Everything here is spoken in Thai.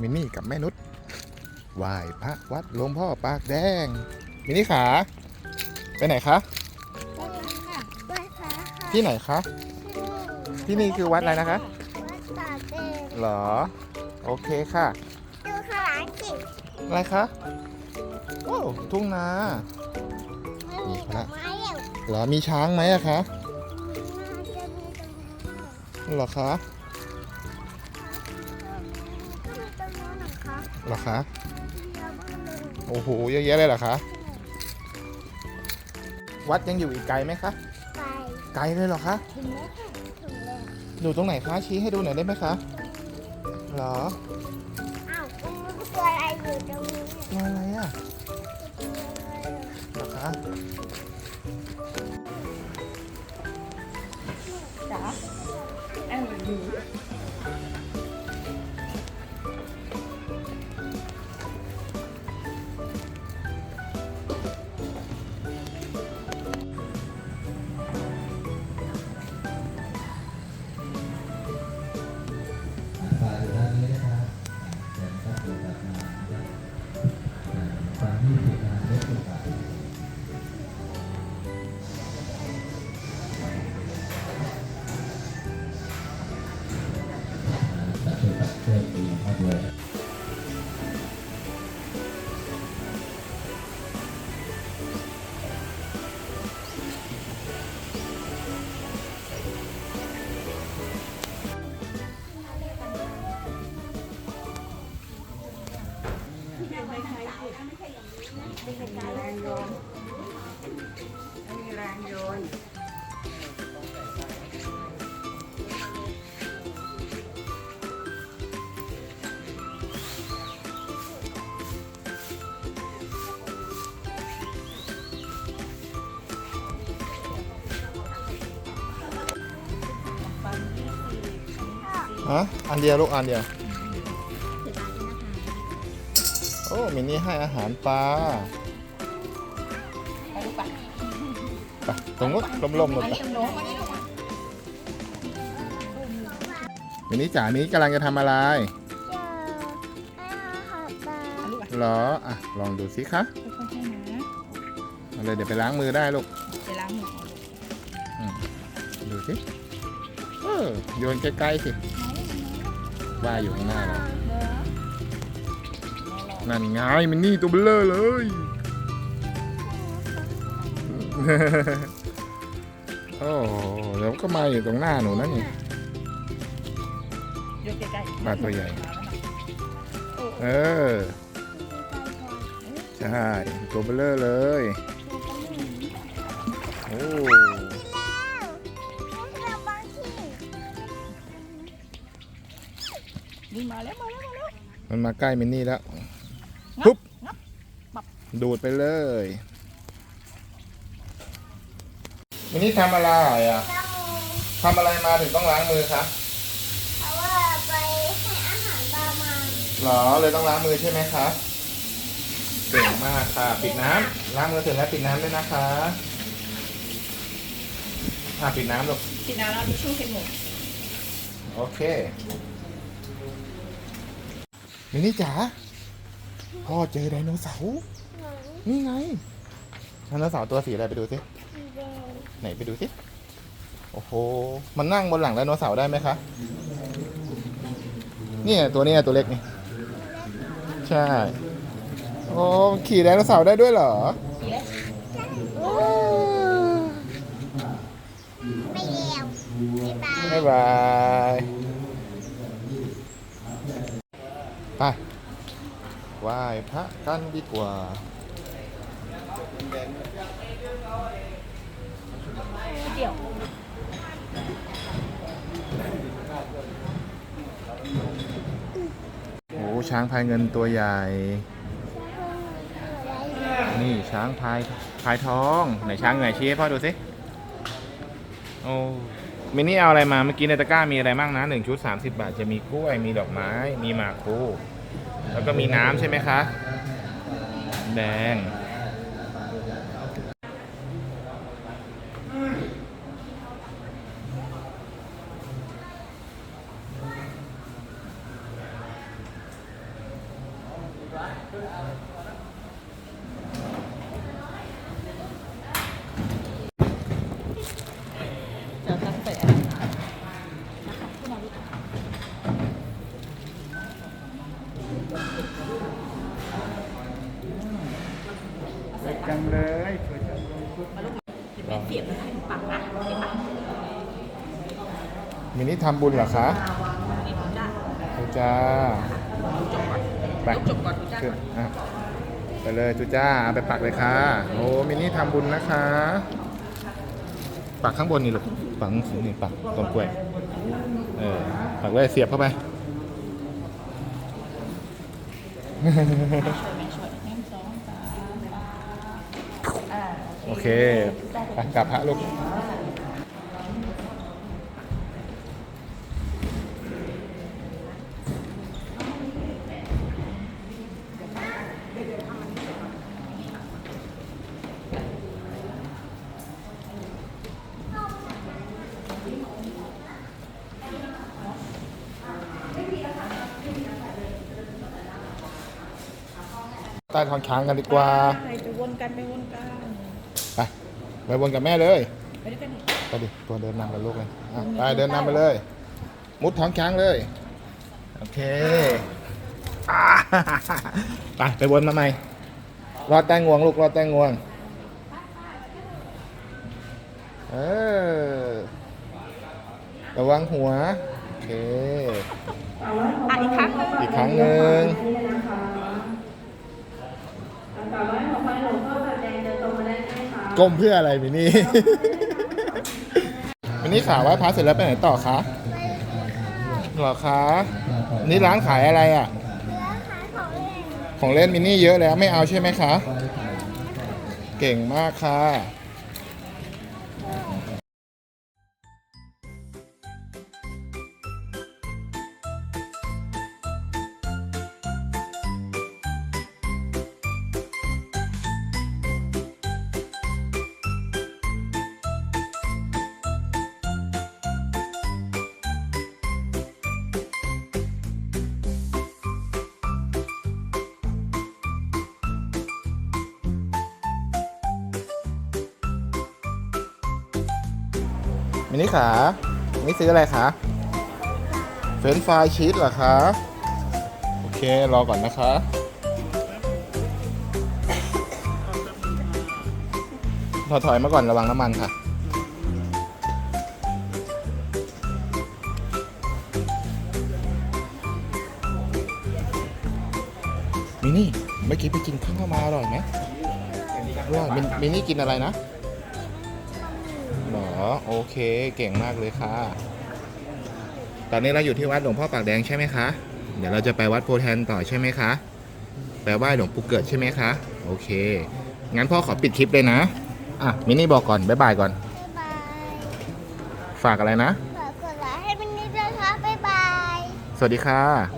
มินนี่กับแม่นุชไหว้พระวัดหลวงพ่อปากแดง มินนี่ขาไปไหนคะไปค่ะไปค่ะที่ไหนคะ ที่นี่คือวัดอะไรนะคะ วัดตาเตงหรอ โอเคค่ะ ดูข้างหลังสิอะไรคะโอ้ทุ่งนาไม่มีดอกไม้แล้วเหรอมีช้างไหมอะคะ น่าจะมีตรงนั้น เหรอคะ นู้นนะคะเหรอคะแล้วก็เลยโอ้โห เยอะแยะเลยเหรอคะ วัดยังอยู่อีกไกลไหมคะไปไกลเลยเหรอคะ ถึงแล้วค่ะถึงแล้วอยู่ตรงไหนคะ ชี้ให้ดูหน่อยได้ไหมคะ เหรออ้าวตรงนู้นตัวอะไรอยู่ตรงนี้ตัวอะไรอะตัวอะไรอะเหรอคะ จ๋าเอออ Mm-hmm. แรงโยนไม่มีแรงโยนฮะอันเดียวลูกอันเดียว โอ้มินนี่ให้อาหารปลา ไปตรงนู้นลมๆหมดอันไปนี้ตรงโน้นอันนี้ตรงนู้นมินนี่จ๋านี้กำลังจะทำอะไรเจอให้อาหารปลาอันลูกไปเหรออะลองดูสิคะค่อยๆให้นะเอาเลยเดี๋ยวไปล้างมือได้ลูกไปล้างมือก่อนลูกดูสิเออโยนใกล้ๆสิว่าอยู่ข้างหน้าเรานั่นไงมินนี่ตัวเบลเลอร์เลย โอ้โหแล้วก็มาอยู่ตรงหน้าหนูนั่นนี่ ยกใกล้ๆปลาตัวใหญ่ เออ ใช่ ตัวเบลเลอร์เลย โอ้แล้วบางที่นี่มาแล้วมาแล้วมาแล้ว มันมาใกล้มินนี่แล้ว ปุ๊บ งับปับ ดูดไปเลย มินนี่ทำอะไรอะน้ำมูทำอะไรมาถึงต้องล้างมือคะเพราะว่าไปให้อาหารปลามาหรอเลยต้องล้างมือใช่ไหมคะเก่งมากค่ะ ปิดน้ำล้างมือเสร็จแล้วปิดน้ำด้วยนะคะอะปิดน้ำลูกกินน้ำแล้วทิชชู่เช็ดมือโอเคมินนี่จ๋าพ่อเจอไดโนเสาร์หนูนี่ไงไดโนเสาร์ตัวสีอะไรไปดูสิสีแดง ไหนไปดูสิ โอ้โห มันนั่งบนหลังไดโนเสาร์ได้ไหมคะ เนี่ยตัวเนี้ยตัวเล็กนี่ ใช่ โอ้ขี่ไดโนเสาร์ได้ด้วยเหรอสีเล็กไม่แล้วบ๊ายบายบ๊ายบายไปไหว้พระกันดีกว่า เดี่ยวโอ้ช้างพายเงินตัวใหญ่ นี่ช้างพายพายทองไหนช้างไหนชี้ให้พ่อดูสิโอ้มินี่เอาอะไรมาเมื่อกี้ในตะกร้ามีอะไรบ้างนะหนึ่งชุด30บาทจะมีกล้วยมีดอกไม้ มีหมากพลูแล้วก็มีน้ำใช่ไหมคะ แดง มินี่ทำบุญเหรอคะทุจ้าไปขึ้นอะไปเลยทุจ้าเอาไปปักเลยค่ะ โอ้มินี่ทำบุญนะคะ ปักข้างบนนี่ลูกปักสูงนี่ปักต้นกล้วยเออปักเลยเสียบเข้าไป โอเคไปกลับพระลูกใต้ท้องช้างกันดีกว่า ไปวนกันไปวนกัน ไปวนกับแม่เลยไปด้วยกันดิไปดิตัวเดินนำกับลูกเลยอะไปเดินนำไปเลย มุดท้องช้างเลย โอเคอ่า ไปไปวนมาใหม่รอดใต้งวงลูกรอดใต้งวง เออระวังหัว โอเค อะอีกครั้งหนึง อีกครั้งหนึ่ง ก้มเพื่ออะไรมินี่มินี่ข่าวว่าพระเสร็จแล้วไปไหนต่อคะเหรอคะนี่ร้านขายอะไรอะเนื้อหาของเล่นของเล่นมินี่เยอะแล้วไม่เอาใช่ไหมคะ เก่งมากค่ะ มินี่ขานี่ซื้ออะไรคะเฟรนช์ฟรายชีสเหรอคะ โอเค รอก่อนนะคะ ถอยถอยมาก่อนระวังน้ำมันค่ะ มินี่ เมื่อกี้ไปกินข้าวมาอร่อยไหมอร่อยมินมินี่กินอะไรนะ อโอเคเก่งมากเลยค่ะ ตอนนี้เราอยู่ที่วัดหลวงพ่อปากแดงใช่ไหมคะ เดี๋ยวเราจะไปวัดโพธิ์แทนต่อใช่ไหมคะ ไปไหว้หลวงปู่เกิดใช่ไหมคะ โอเค งั้นพ่อขอปิดคลิปเลยนะ อะ มินี่บอกก่อน บ๊ายบายก่อน บ๊ายบาย ฝากอะไรนะ ฝากกดไลค์ให้มินนี่ด้วยครับบ๊ายบาย สวัสดีค่ะสวัส